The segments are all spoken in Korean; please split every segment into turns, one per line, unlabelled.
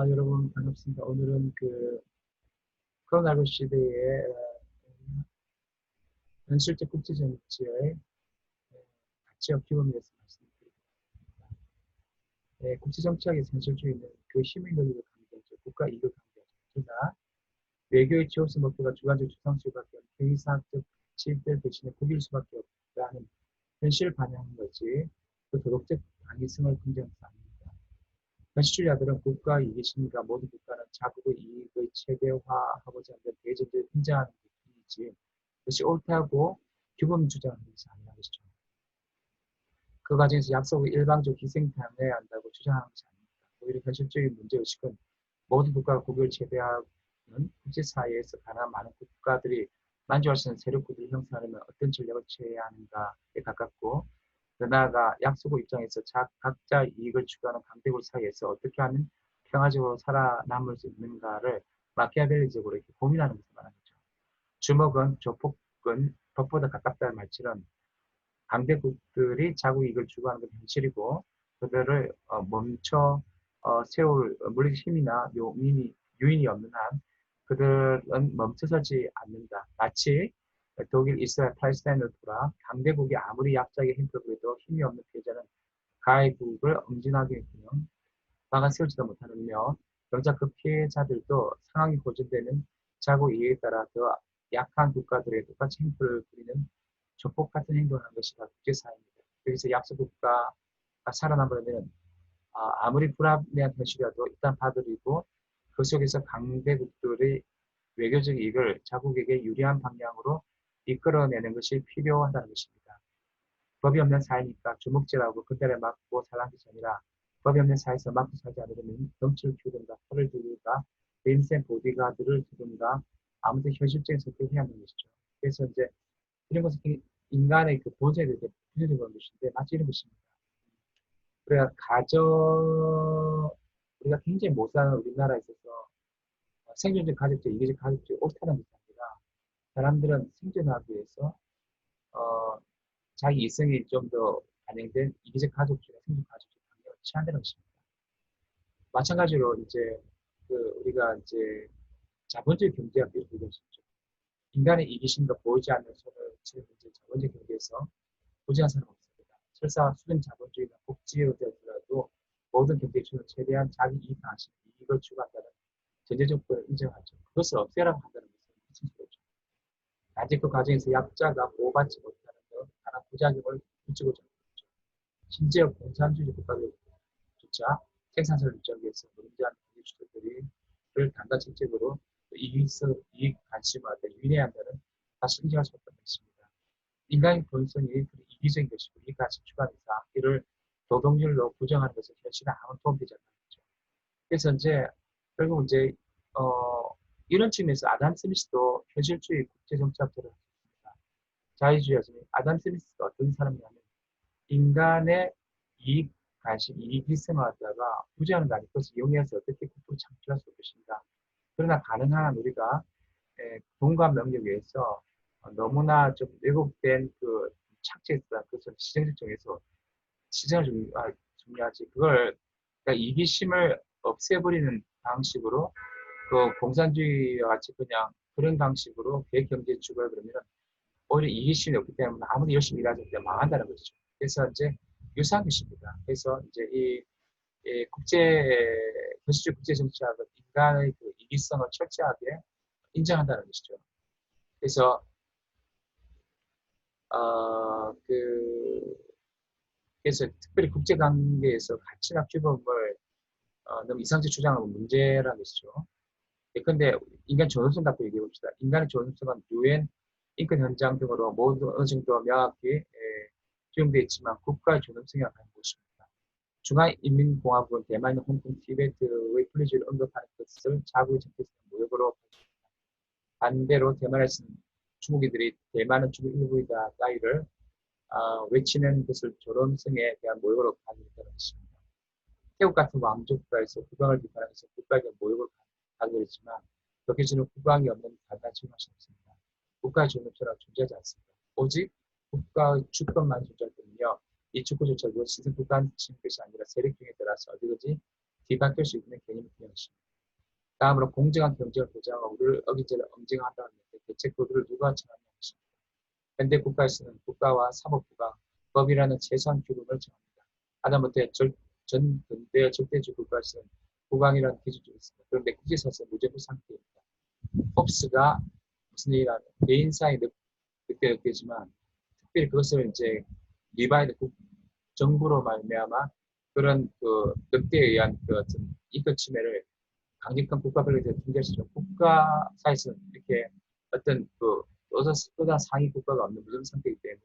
아, 여러분 반갑습니다. 오늘은 그 코로나19 시대에 어, 현실적 국제정치의 가치와 기본에 대해서 말씀드리겠습니다. 네, 국제정치학의 현실주의는 그 힘의 논리를 강조하죠. 국가 이익을 강조하죠. 그러나 외교의 지원수 목표가 주관적 주상 수밖에 없는 경의사학적 가치들 대신에 국일 수밖에 없다는 현실을 반영한 거지 그 도덕적 강의성을 긍정해 현실주의자들은 국가 심리가 모든 국가는 자국의 이익의 최대화하고자 하는 대전제를 인정하는 것이지 그것이 옳다고 규범 주장하는 것이 아니라 것이죠. 그 과정에서 약속의 일방적 희생 당해야 한다고 주장하는 것이 아닙니다. 오히려 현실적인 문제의식은 모든 국가가 국익을 최대화하는 국제사회에서 가능한 많은 국가들이 만족할 수 있는 세력구들을 형성하려면 어떤 전략을 취해야 하는가에 가깝고 더 나아가 약속의 입장에서 자, 각자 이익을 추구하는 강대국 사이에서 어떻게 하면 평화적으로 살아남을 수 있는가를 마키아벨리적으로 이렇게 고민하는 것을 말하는 거죠. 주먹은 조폭은 법보다 가깝다는 말처럼 강대국들이 자국 이익을 추구하는 건 현실이고 그들을 어, 멈춰 어, 세울 물리 힘이나 요인이, 유인이 없는 한 그들은 멈춰서지 않는다. 마치 독일, 이스라엘, 팔레스타인을 돌아 강대국이 아무리 약자게 힘들어 보여도 힘이 없는 피해자는 가해국을 엄진하게되면 막아 세우지도 못하느며 정작 그 피해자들도 상황이 고전되는 자국 이해에 따라 더 약한 국가들의 똑같이 행포를 부리는 조폭 같은 행동을 하는 것이 다 국제사회입니다. 여기서 약소 국가가 살아남으려면 아, 무리 불합리한 현실이라도 일단 받아들이고 그 속에서 강대국들의 외교적 이익을 자국에게 유리한 방향으로 이끌어내는 것이 필요하다는 것입니다. 법이 없는 사회니까 주먹질하고 그들에 맞고 살란 것이 아니라 법이 없는 사회에서 맞고 살지 않으려면 덩치를 키우든가 털을 두든가 내 인생 보디가드를 두든가 아무튼 현실적인 선택을 해야 하는 것이죠. 그래서 이제 이런 것은 인간의 그 본성에 대해 부정적인 것인데 마치 이런 것입니다. 우리가 가정 우리가 굉장히 못 사는 우리나라에 있어서 생존적 가족적 이기적 가족적 옳다는 것이 사람들은 생존하기 위해서 어, 자기 이성이 좀 더 반영된 이기적 가족주의, 생존 가족주의 방향을 취한다는 것입니다. 마찬가지로 이제 그 우리가 이제 자본주의 경제가 수 있죠. 인간의 이기심과 보이지 않는 손을 지금 이제 자본주의 경제에서 보지 않는 사람 없습니다. 설사 수능 자본주의나 복지로 되더라도 모든 경제 주는 최대한 자기 이익 방식, 이익을 추구한다는 전제 조건을 인정하죠. 그것을 없애라고 한다는 것은 무슨 소리죠? 아직 그 과정에서 약자가 보호받지 못하는 등 하나 부작용을 미치고 있죠. 심지어 공산주의 국가들조차 생산성을 유지하기 위해서 노동자한 경제주들을 단가 정책으로 이익성, 이익 관심을 유인해야 한다는 사실 인정할 수 없다는 것입니다. 인간의 본성이 이기적인 것이고 이익 관심 이상 이를 노동률로 부정하는 것은 현실에 아무 도움되지 않는 거죠. 그래서 이제 결국 이제 어, 이런 측면에서 아담 스미스도 현실주의 국제정치학자를 했습니다. 자유주의였습니다. 아담 스미스가 어떤 사람이냐면 인간의 이익 관심, 이익 일생을 갖다가 부재하는 거 아니고 그것을 이용해서 어떻게 국부를 창출할 수 것인가. 그러나 가능한 우리가 돈과 명령에 의해서 너무나 좀 왜곡된 그 착취했다. 그것을 시정적 정에서 시정을 좀 아, 중요하지. 그걸 그러니까 이기심을 없애버리는 방식으로 그 공산주의와 같이 그냥 그런 방식으로 계획경제 주거를 그러면 오히려 이기심이 없기 때문에 아무리 열심히 일하지 못 망한다는 것이죠. 그래서 이제 유사한 것입니다. 그래서 이제 이, 이 국제 현실주의 국제 정치학은 인간의 그 이기성을 철저하게 인정한다는 것이죠. 그래서 어 그 그래서 특별히 국제 관계에서 가치나 규범을 어, 너무 이상적 주장하면 문제라는 것이죠. 예컨대 인간 존엄성 갖고 얘기해 봅시다. 인간의 존엄성은 유엔 인권 현장 등으로 모두 어느 정도 명확히 예, 적용되어 있지만 국가의 존엄성이 아닌 것입니다. 중화인민공화국은 대만, 홍콩, 티베트의 플리즈를 언급하는 것을 자국의 정체성 모욕으로 반대로 대만에서는 중국인들이 대만은 중국 일부이다 따위를 어, 외치는 것을 존엄성에 대한 모욕으로 가져있다는 것입니다. 태국 같은 왕족 국가에서 국왕을 비판하면서 국가에 대한 모욕을 하 기로 했지만 여기서는 국왕이 없는 단단 증명할 수 없습니다. 국가의 존엄처럼 존재하지 않습니다. 오직 국가의 주권만 존재할 뿐이며 이 주권조차도 시승 국가는 것이 아니라 세력 중에 따라서 어디든지 뒤바뀔 수 있는 개념이 되었습니다. 다음으로 공정한 경쟁을 보장하고 우리를 어기지를 엄정한다는 대책 코드를 누가 정하냐 것입니다. 현대 국가에서는 국가와 사법부가 법이라는 최소한 규범을 정합니다. 하다못해 절, 전 근대 절대주 국가에서는 국왕이라는 기준이 있습니다. 그런데 국제사에서 무죄부 상태입니다. 홉스가 무슨 얘기가 개인사에 느껴 느끼지만 특별히 그것을 이제 리바이드 국 정부로 말미암아 그런 그 늑대에 의한 그 어떤 이권 침해를 강력한 국가 권력에 통제시켜 국가사에서는 이렇게 어떤 그 또다 상위 국가가 없는 무정 상태이기 때문에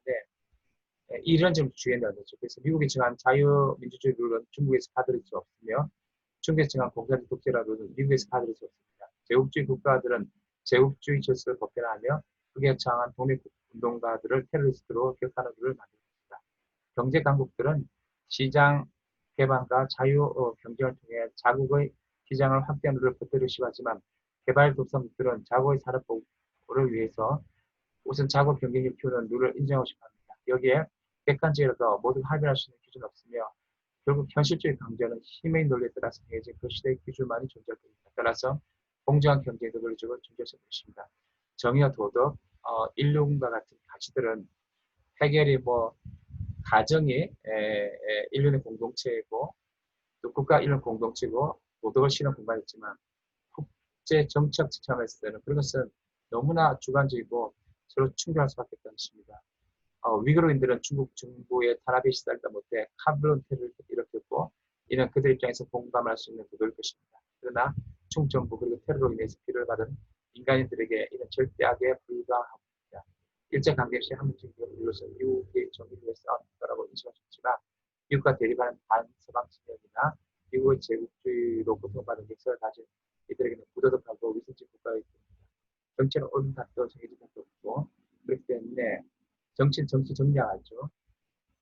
예, 이런 점을 주의한다는 거죠. 그래서 미국이 정한 자유민주주의 룰은 중국에서 받아들일 수 없으며 정한 공산주의 독재라 룰은 미국에서 받아들일 수 없습니다. 제국주의 국가들은 제국주의 질서를 법변하며 그게 정한 독립운동가들을 테러리스트로 기억하는 룰을 만들었습니다. 경제 강국들은 시장 개방과 자유 어, 경쟁을 통해 자국의 시장을 확대하는 룰을 법대로 시하지만 개발도상국들은 자국의 산업 보호를 위해서 우선 자국 경쟁력 키우는 룰을 인정하고 싶어 합니다. 여기에 객관적이라서 모두 합의할 수 있는 기준은 없으며 결국 현실주의 강조는 힘의 논리에 따라서 정해진 그 시대의 기준만이 존재할 겁니다. 따라서 공정한 경제도 논리적으로 존재할 것입니다. 정의와 도덕, 어, 인륜과 같은 가치들은 해결이 뭐 가정이 에, 에, 인륜의 공동체이고 또 국가 인륜 공동체고 도덕을 실는 공간이지만 국제 정책 측면에서 때는 그런 것은 너무나 주관적이고 서로 충돌할 수밖에 없다는 것입니다. 어, 위그로인들은 중국 정부의 탄압에 시달다 못해 카블론 테러를 일으켰고 이는 그들 입장에서 공감할 수 있는 도덕일 것입니다. 그러나 중국 정부 그리고 테러로 인해서 피해를 받은 인간인들에게 이는 절대 악에 불과합니다. 일제강점 시 한국적인 이로서 미국의 정의를 위해서 싸웠다라고 인식하셨지만 미국과 대립하는 반서방 진영이나 미국의 제국주의로 고통받은 역사를 가진 이들에게는 부도덕하고 위선적 때문입니다. 정치는 옳은 답도 정해진 답도 없고 그렇기 때문에 정치는 정치 정리하죠.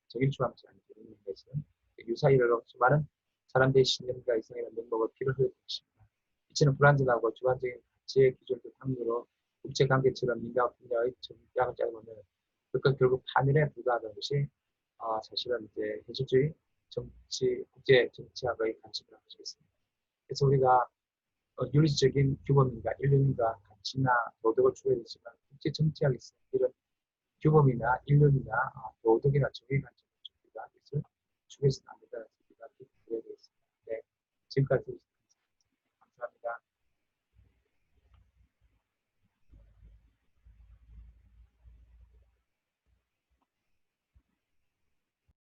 정일주황치 아니죠. 의미에서는 유사일로 수많은 사람들의 신념과 이상이라는 면목을 피를 흘릴 것입니다. 이치는 불안전하고 주관적인 가치의 기준도 탐구로 국제관계처럼 민감한 분야의 정약을 짜보면 그것 결국 파멸에 불과하다는 것이 어, 사실은 이제 현실주의 정치, 국제 정치학의 관심을 가지겠습니다. 그래서 우리가 어, 윤리적인 규범인가 인륜인가 가치나 도덕을 추구해야지만 국제 정치학에 있 이런 규범이나 인륜이나 아, 도덕이나 정의 관점을 우리가 이것을 안 된다는 얘기가 드려야 되겠습니다. 네, 지금까지